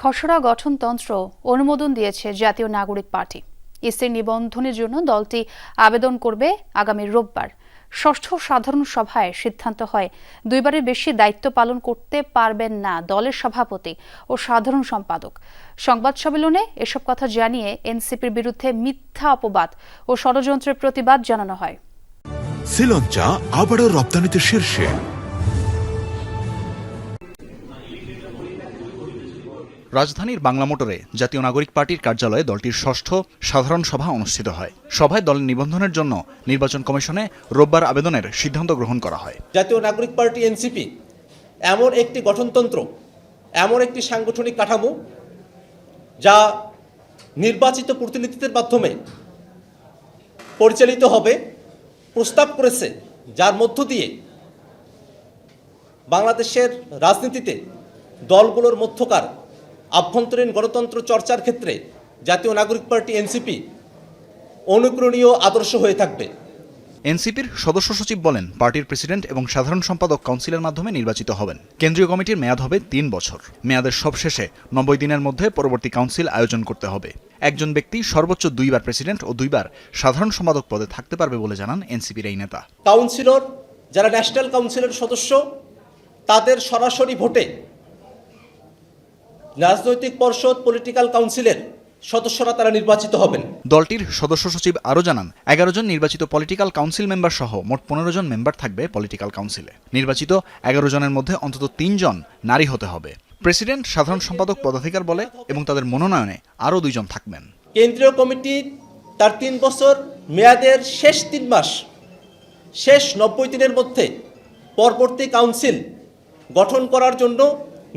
খসড়া গঠনতন্ত্র অনুমোদন দিয়েছে জাতীয় নাগরিক পার্টি। ইসির নিবন্ধনের জন্য দলটি আবেদন করবে আগামী রোববার। ষষ্ঠ সাধারণ সভায় সিদ্ধান্ত হয় দুইবারের বেশি দায়িত্ব পালন করতে পারবেন না দলের সভাপতি ও সাধারণ সম্পাদক। সংবাদ সম্মেলনে এসব কথা জানিয়ে এনসিপির বিরুদ্ধে মিথ্যা অপবাদ ও ষড়যন্ত্রের প্রতিবাদ জানানো হয়। শ্রীলঞ্চা আবারও রপ্তানিতে শীর্ষে। রাজধানীর বাংলা মোটরে জাতীয় নাগরিক পার্টির কার্যালয়ে দলটির ষষ্ঠ সাধারণ সভা অনুষ্ঠিত হয়। সভায় দলের নিবন্ধনের জন্য নির্বাচন কমিশনে রোববার আবেদনের সিদ্ধান্ত গ্রহণ করা হয়। জাতীয় নাগরিক পার্টি এনসিপি এমন একটি গঠনতন্ত্র, এমন একটি সাংগঠনিক কাঠামো যা নির্বাচিত প্রতিনিধিদের মাধ্যমে পরিচালিত হবে, প্রস্তাব করেছে, যার মধ্য দিয়ে বাংলাদেশের রাজনীতিতে দলগুলোর মধ্যকার আভ্যন্তরীণ গণতন্ত্র চর্চার ক্ষেত্রে জাতীয় নাগরিক পার্টি এনসিপি অনুকরণীয় আদর্শ হয়ে থাকবে। এনসিপির সদস্য সচিব বলেন পার্টির প্রেসিডেন্ট এবং সাধারণ সম্পাদক কাউন্সিলের মাধ্যমে নির্বাচিত হবেন। কেন্দ্রীয় কমিটির মেয়াদ হবে তিন বছর। মেয়াদের সবশেষে নব্বই দিনের মধ্যে পরবর্তী কাউন্সিল আয়োজন করতে হবে। একজন ব্যক্তি সর্বোচ্চ দুইবার প্রেসিডেন্ট ও দুইবার সাধারণ সম্পাদক পদে থাকতে পারবে বলে জানান এনসিপির এই নেতা। কাউন্সিলর যারা ন্যাশনাল কাউন্সিলের সদস্য তাদের সরাসরি ভোটে রাজনৈতিক পর্ষদ পলিটিক্যাল কাউন্সিলের সদস্যরা তারা নির্বাচিত হবেন। দলটির সদস্য সচিব আরও জানান এগারো জন নির্বাচিত পলিটিক্যাল কাউন্সিল মেম্বার সহ মোট পনেরো জন মেম্বার থাকবে পলিটিক্যাল কাউন্সিলে নির্বাচিত এগারো জনের মধ্যে অন্তত তিনজন নারী হতে হবে। প্রেসিডেন্ট সাধারণ সম্পাদক পদাধিকার বলে এবং তাদের মনোনয়নে আরও দুইজন থাকবেন। কেন্দ্রীয় কমিটি তার তিন বছর মেয়াদের শেষ তিন মাস শেষ নব্বই দিনের মধ্যে পরবর্তী কাউন্সিল গঠন করার জন্য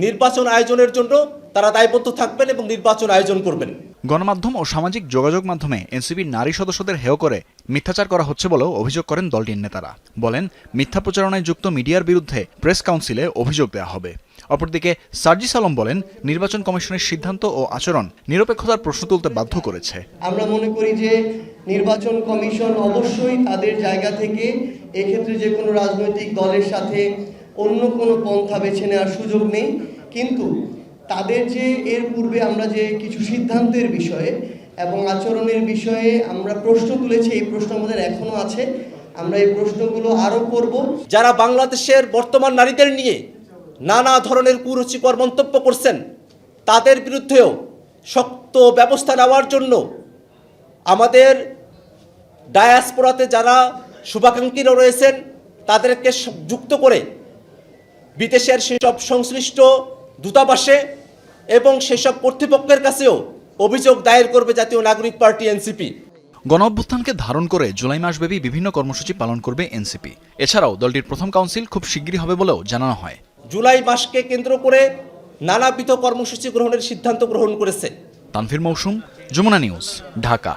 নির্বাচন আয়োজনের জন্য তারা দায়বদ্ধ থাকবেন এবং নির্বাচন আয়োজন করবেন। গণমাধ্যম ও সামাজিক যোগাযোগ মাধ্যমে এনসিপির নারী সদস্যদের হেয় করে মিথ্যাচার করা হচ্ছে বলেও অভিযোগ করেন দলটির নেতারা। বলেন মিথ্যা প্রচারণায় যুক্ত মিডিয়ার বিরুদ্ধে প্রেস কাউন্সিলে অভিযোগ দেওয়া হবে। অপরদিকে সার্জিস আলম বলেন নির্বাচন কমিশনের সিদ্ধান্ত ও আচরণ নিরপেক্ষতার প্রশ্ন তুলতে বাধ্য করেছে। আমরা মনে করি যে নির্বাচন কমিশন অবশ্যই তাদের জায়গা থেকে এক্ষেত্রে যে কোনো রাজনৈতিক দলের সাথে অন্য কোনো পন্থা বেছে নেওয়ার সুযোগ নেই। কিন্তু তাদের যে এর পূর্বে আমরা যে কিছু সিদ্ধান্তের বিষয়ে এবং আচরণের বিষয়ে আমরা প্রশ্ন তুলেছি, এই প্রশ্ন আমাদের এখনও আছে। আমরা এই প্রশ্নগুলো আরও করব। যারা বাংলাদেশের বর্তমান নারীদের নিয়ে নানা ধরনের কুরুচিকর মন্তব্য করছেন, তাদের বিরুদ্ধেও শক্ত ব্যবস্থা নেওয়ার জন্য আমাদের ডায়াসপোরাতে যারা শুভাকাঙ্ক্ষীরা রয়েছেন, তাদেরকে যুক্ত করে বিদেশের সেসব সংশ্লিষ্ট দূতাবাসে এবং সেসব কর্তৃপক্ষের কাছেও অভিযোগ দায়ের করবে জাতীয় নাগরিক পার্টি এনসিপি। গণ অভ্যুত্থানকে ধারণ করে জুলাই মাসব্যাপী বিভিন্ন কর্মসূচি পালন করবে এনসিপি। এছাড়াও দলটির প্রথম কাউন্সিল খুব শিগগিরই হবে বলেও জানানো হয়। জুলাই মাসকে কেন্দ্র করে নানাবিধ কর্মসূচি গ্রহণের সিদ্ধান্ত গ্রহণ করেছে। তানভীর মৌসুম যমুনা নিউজ ঢাকা।